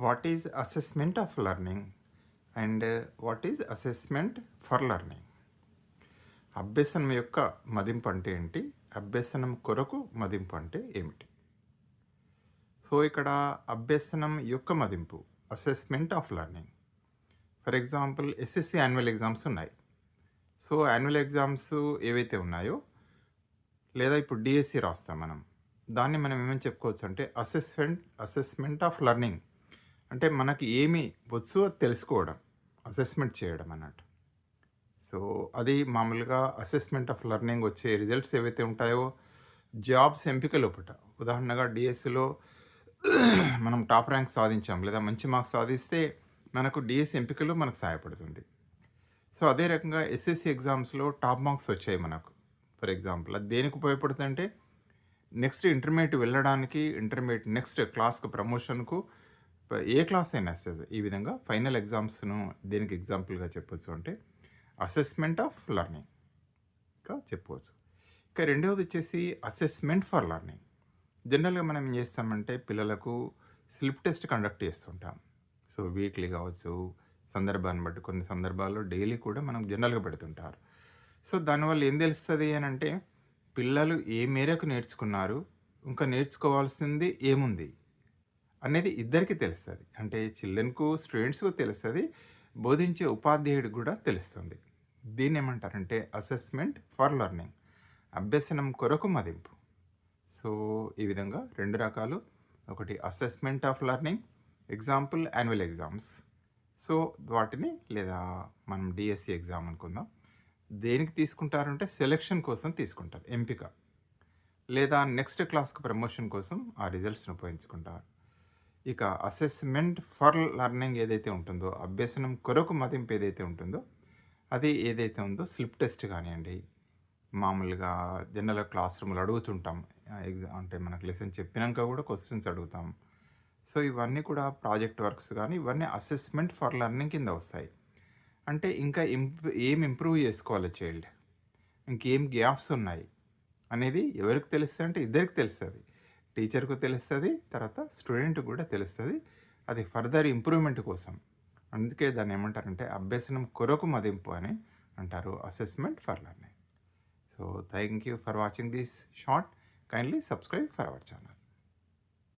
What is assessment of learning and what is assessment for learning? అభ్యసనం యొక్క మదింపు అంటే ఏంటి? అభ్యసనం కొరకు మదింపు అంటే ఏమిటి? సో ఇక్కడ అభ్యసనం యొక్క మదింపు assessment of learning. For example SSC annual exams ఉన్నాయి. సో యాన్యువల్ ఎగ్జామ్స్ ఏవైతే ఉన్నాయో లేదా ఇప్పుడు డిఎస్సి రాస్తాం మనం దాన్ని మనం ఏమని చెప్పుకోవచ్చు అంటే అసెస్మెంట్ అసెస్మెంట్ ఆఫ్ లెర్నింగ్. అంటే మనకి ఏమి వచ్చో తెలుసుకోవడం అసెస్మెంట్ చేయడం అన్నట్టు. సో అది మామూలుగా అసెస్మెంట్ ఆఫ్ లెర్నింగ్ వచ్చే రిజల్ట్స్ ఏవైతే ఉంటాయో జాబ్స్ ఎంపిక లోపట. ఉదాహరణగా డిఎస్సిలో మనం టాప్ ర్యాంక్ సాధించాం లేదా మంచి మార్క్స్ సాధిస్తే మనకు డిఎస్ ఎంపికలో మనకు సహాయపడుతుంది. సో అదే రకంగా ఎస్ఎస్సి ఎగ్జామ్స్లో టాప్ మార్క్స్ వచ్చాయి మనకు. ఫర్ ఎగ్జాంపుల్ అది దేనికి ఉపయోగపడుతుందంటే నెక్స్ట్ ఇంటర్మీడియట్ వెళ్ళడానికి ఇంటర్మీడియట్ నెక్స్ట్ క్లాస్కు ప్రమోషన్కు ఏ క్లాస్ అయినా వస్తుంది ఈ విధంగా ఫైనల్ ఎగ్జామ్స్ను దేనికి ఎగ్జాంపుల్గా చెప్పొచ్చు అంటే అసెస్మెంట్ ఆఫ్ లెర్నింగ్గా చెప్పవచ్చు ఇక రెండవది వచ్చేసి అసెస్మెంట్ ఫర్ లెర్నింగ్. జనరల్గా మనం ఏం చేస్తామంటే పిల్లలకు స్లిప్ టెస్ట్ కండక్ట్ చేస్తుంటాం. సో వీక్లీ కావచ్చు సందర్భాన్ని బట్టి కొన్ని సందర్భాల్లో డైలీ కూడా మనం జనరల్గా పెడుతుంటారు. సో దానివల్ల ఏం తెలుస్తుంది అని అంటే పిల్లలు ఏ మేరకు నేర్చుకున్నారు ఇంకా నేర్చుకోవాల్సింది ఏముంది? అనేది ఇద్దరికి తెలుస్తుంది. అంటే చిల్డ్రన్కు స్టూడెంట్స్కు తెలుస్తుంది. బోధించే ఉపాధ్యాయుడికి కూడా తెలుస్తుంది. దీన్ని ఏమంటారంటే అసెస్మెంట్ ఫర్ లెర్నింగ్ అభ్యసనం కొరకు మదింపు. సో ఈ విధంగా రెండు రకాలు. ఒకటి assessment of learning example annual exams. So వాటిని లేదా మనం డిఎస్సి ఎగ్జామ్ అనుకుందాం. దేనికి తీసుకుంటారంటే సెలెక్షన్ కోసం తీసుకుంటారు ఎంపిక. లేదా నెక్స్ట్ క్లాస్కి ప్రమోషన్ కోసం ఆ రిజల్ట్స్ని ఉపయోగించుకుంటారు ఇక అసెస్మెంట్ ఫర్ లర్నింగ్ ఏదైతే ఉంటుందో అభ్యసనం కొరకు మదింపు ఏదైతే ఉంటుందో అది ఏదైతే ఉందో స్లిప్ టెస్ట్ కానివ్వండి. మామూలుగా జనరల్ క్లాస్ రూమ్లో అడుగుతుంటాం. ఎగ్జామ్ అంటే మనకు లెసన్ చెప్పినాక కూడా క్వశ్చన్స్ అడుగుతాం. సో ఇవన్నీ కూడా ప్రాజెక్ట్ వర్క్స్ కానీ ఇవన్నీ అసెస్మెంట్ ఫర్ లెర్నింగ్ కింద వస్తాయి. అంటే ఇంకా ఏం ఇంప్రూవ్ చేసుకోవాలి చైల్డ్? ఇంకేం గ్యాప్స్ ఉన్నాయి? అనేది ఎవరికి తెలుస్తుంది అంటే ఇద్దరికి తెలుస్తుంది. టీచర్కు తెలుస్తుంది తర్వాత స్టూడెంట్కి కూడా తెలుస్తుంది. అది ఫర్దర్ ఇంప్రూవ్మెంట్ కోసం. అందుకే దాన్ని ఏమంటారంటే అభ్యసనం కొరకు మదింపు అని అంటారు assessment for learning. So thank you for watching this short. Kindly subscribe for our channel.